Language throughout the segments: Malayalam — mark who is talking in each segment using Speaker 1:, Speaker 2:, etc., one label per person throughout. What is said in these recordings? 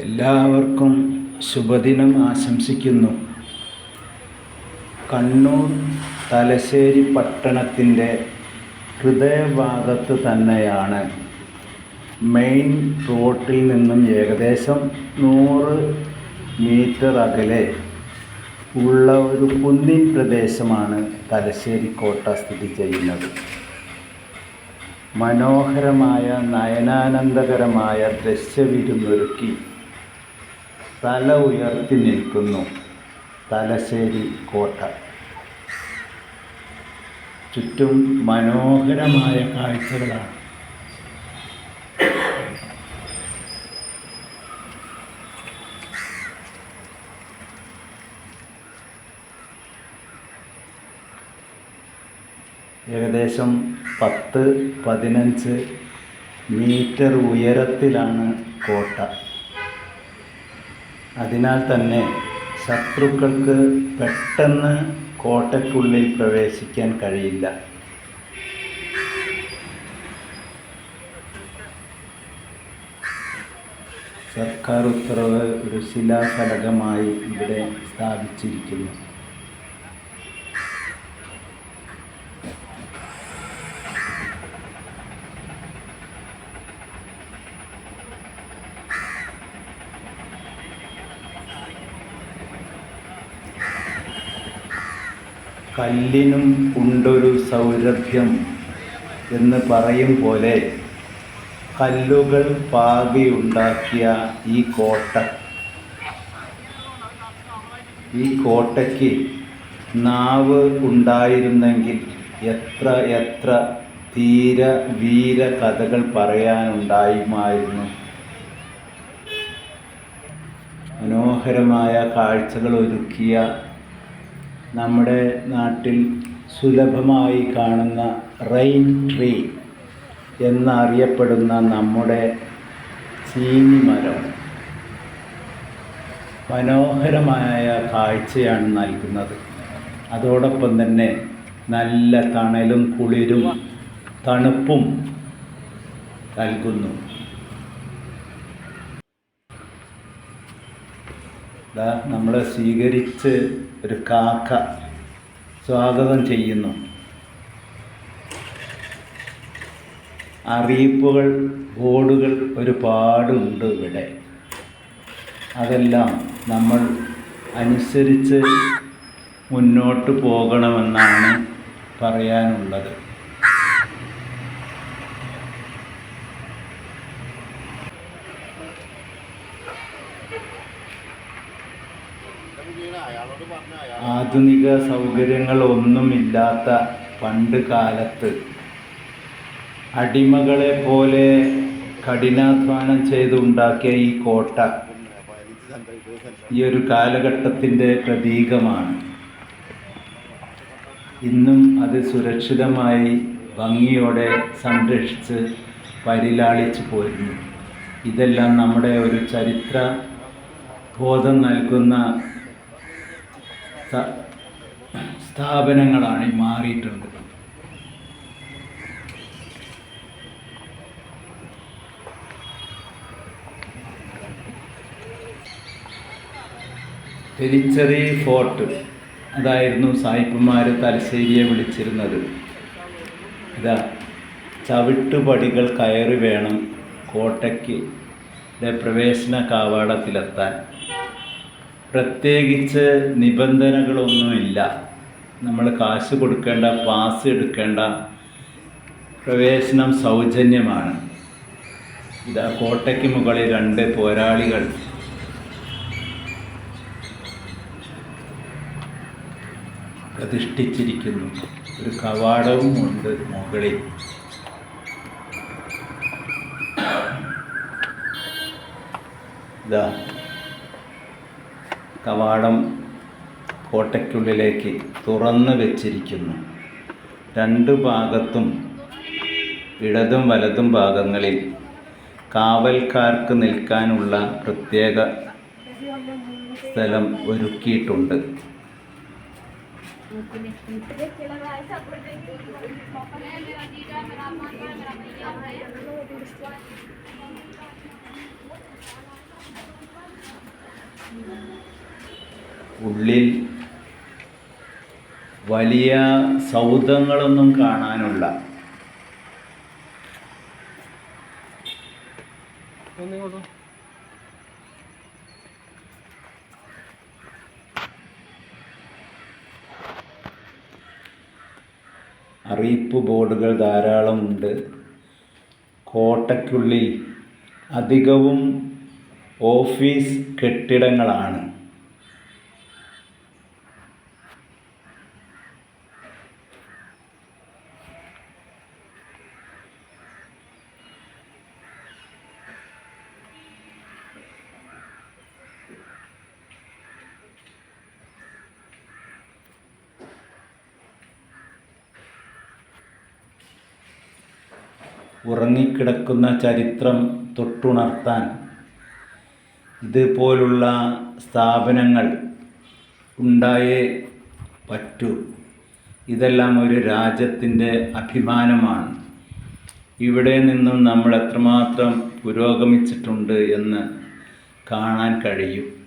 Speaker 1: എല്ലാവർക്കും ശുഭദിനം ആശംസിക്കുന്നു. കണ്ണൂർ തലശ്ശേരി പട്ടണത്തിന്റെ ഹൃദയഭാഗത്ത് തന്നെയാണ് മെയിൻ റോട്ടിൽ നിന്നും ഏകദേശം നൂറ് മീറ്റർ അകലെ ഉള്ള ഒരു കുന്നിൻ പ്രദേശമാണ് തലശ്ശേരി കോട്ട സ്ഥിതി ചെയ്യുന്നത്. മനോഹരമായ നയനാനന്ദകരമായ ദൃശ്യവിരുന്നൊരുക്കി തല ഉയർത്തി നിൽക്കുന്നു. തലശ്ശേരി കോട്ട. ചുറ്റും മനോഹരമായ കാഴ്ചകളാണ്. ഏകദേശം പത്ത് പതിനഞ്ച് മീറ്റർ ഉയരത്തിലാണ് കോട്ട. അതിനാൽ തന്നെ ശത്രുക്കൾക്ക് പെട്ടെന്ന് കോട്ടയ്ക്കുള്ളിൽ പ്രവേശിക്കാൻ കഴിയില്ല. സർക്കാർ ഉത്തരവ് ഒരു ശിലാഫലകമായി ഇവിടെ സ്ഥാപിച്ചിരിക്കുന്നു. കല്ലിനും ഉണ്ടൊരു സൗരഭ്യം എന്ന് പറയും പോലെ കല്ലുകൾ പാകിയുണ്ടാക്കിയ ഈ കോട്ട. ഈ കോട്ടയ്ക്ക് നാവ് ഉണ്ടായിരുന്നെങ്കിൽ എത്ര എത്ര തീര വീര കഥകൾ പറയാനുണ്ടായുമായിരുന്നു. മനോഹരമായ കാഴ്ചകൾ ഒരുക്കിയ നമ്മുടെ നാട്ടിൽ സുലഭമായി കാണുന്ന റെയിൻ ട്രീ എന്നറിയപ്പെടുന്ന നമ്മുടെ ചീനി മരം. മനോഹരമായ കാഴ്ചയാണ് നൽകുന്നത്. അതോടൊപ്പം തന്നെ നല്ല തണലും കുളിരും തണുപ്പും നൽകുന്നു. നമ്മളെ സ്വീകരിച്ച് ഒരു കാക്ക സ്വാഗതം ചെയ്യുന്നു. അറിയിപ്പുകൾ ബോർഡുകൾ ഒരുപാടുണ്ട് ഇവിടെ. അതെല്ലാം നമ്മൾ അനുസരിച്ച് മുന്നോട്ട് പോകണമെന്നാണ് പറയാനുള്ളത്. ആധുനിക സൗകര്യങ്ങളൊന്നുമില്ലാത്ത പണ്ട് കാലത്ത് അടിമകളെ പോലെ കഠിനാധ്വാനം ചെയ്തുണ്ടാക്കിയ ഈ കോട്ട ഈ ഒരു കാലഘട്ടത്തിന്റെ പ്രതീകമാണ്. ഇന്നും അത് സുരക്ഷിതമായി ഭംഗിയോടെ സംരക്ഷിച്ച് പരിലാളിച്ചു പോരുന്നു. ഇതെല്ലാം നമ്മുടെ ഒരു ചരിത്ര ബോധം നൽകുന്ന സ്ഥാപനങ്ങളാണ് മാറിയിട്ടുണ്ട്. തിരിച്ചറി ഫോർട്ട് അതായിരുന്നു സായിപ്പുമാർ തലശ്ശേരിയെ വിളിച്ചിരുന്നത്. ഇതാ ചവിട്ടുപടികൾ കയറി വേണം കോട്ടയ്ക്ക്. പ്രവേശന കാവാടത്തിലെത്താൻ. പ്രത്യേകിച്ച് നിബന്ധനകളൊന്നുമില്ല. നമ്മൾ കാശ് കൊടുക്കേണ്ട പാസ് എടുക്കേണ്ട പ്രവേശനം സൗജന്യമാണ്. ഇതാ കോട്ടയ്ക്ക് മുകളിൽ രണ്ട് പോരാളികൾ. പ്രതിഷ്ഠിച്ചിരിക്കുന്നു. ഒരു കവാടവും ഉണ്ട് മുകളിൽ. ഇതാ കവാടം കോട്ടയ്ക്കുള്ളിലേക്ക് തുറന്നു വെച്ചിരിക്കുന്നു. രണ്ട് ഭാഗത്തും ഇടതും വലതും ഭാഗങ്ങളിൽ കാവൽക്കാർക്ക് നിൽക്കാനുള്ള പ്രത്യേക സ്ഥലം ഒരുക്കിയിട്ടുണ്ട്. ഉള്ളിൽ വലിയ സൗധങ്ങളൊന്നും കാണാനുള്ള അറിയിപ്പ് ബോർഡുകൾ ധാരാളമുണ്ട് കോട്ടയ്ക്കുള്ളിൽ അധികവും ഓഫീസ് കെട്ടിടങ്ങളാണ്. ഉറങ്ങിക്കിടക്കുന്ന ചരിത്രം തൊട്ടുണർത്താൻ ഇതുപോലുള്ള സ്ഥാപനങ്ങൾ ഉണ്ടായേ പറ്റൂ. ഇതെല്ലാം ഒരു രാജ്യത്തിന്റെ അഭിമാനമാണ്. ഇവിടെ നിന്നും നമ്മൾ എത്രമാത്രം പുരോഗമിച്ചിട്ടുണ്ട് എന്ന് കാണാൻ കഴിയും.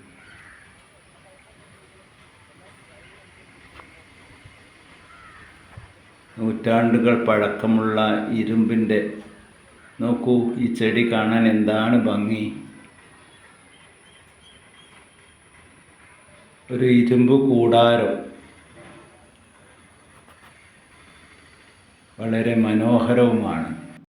Speaker 1: നൂറ്റാണ്ടുകൾ പഴക്കമുള്ള ഇരുമ്പിന്റെ നോക്കൂ ഈ ചെടി കാണാൻ എന്താണ് ഭംഗി? ഒരു ഇരുമ്പ് കൂടാരം. വളരെ മനോഹരവുമാണ്.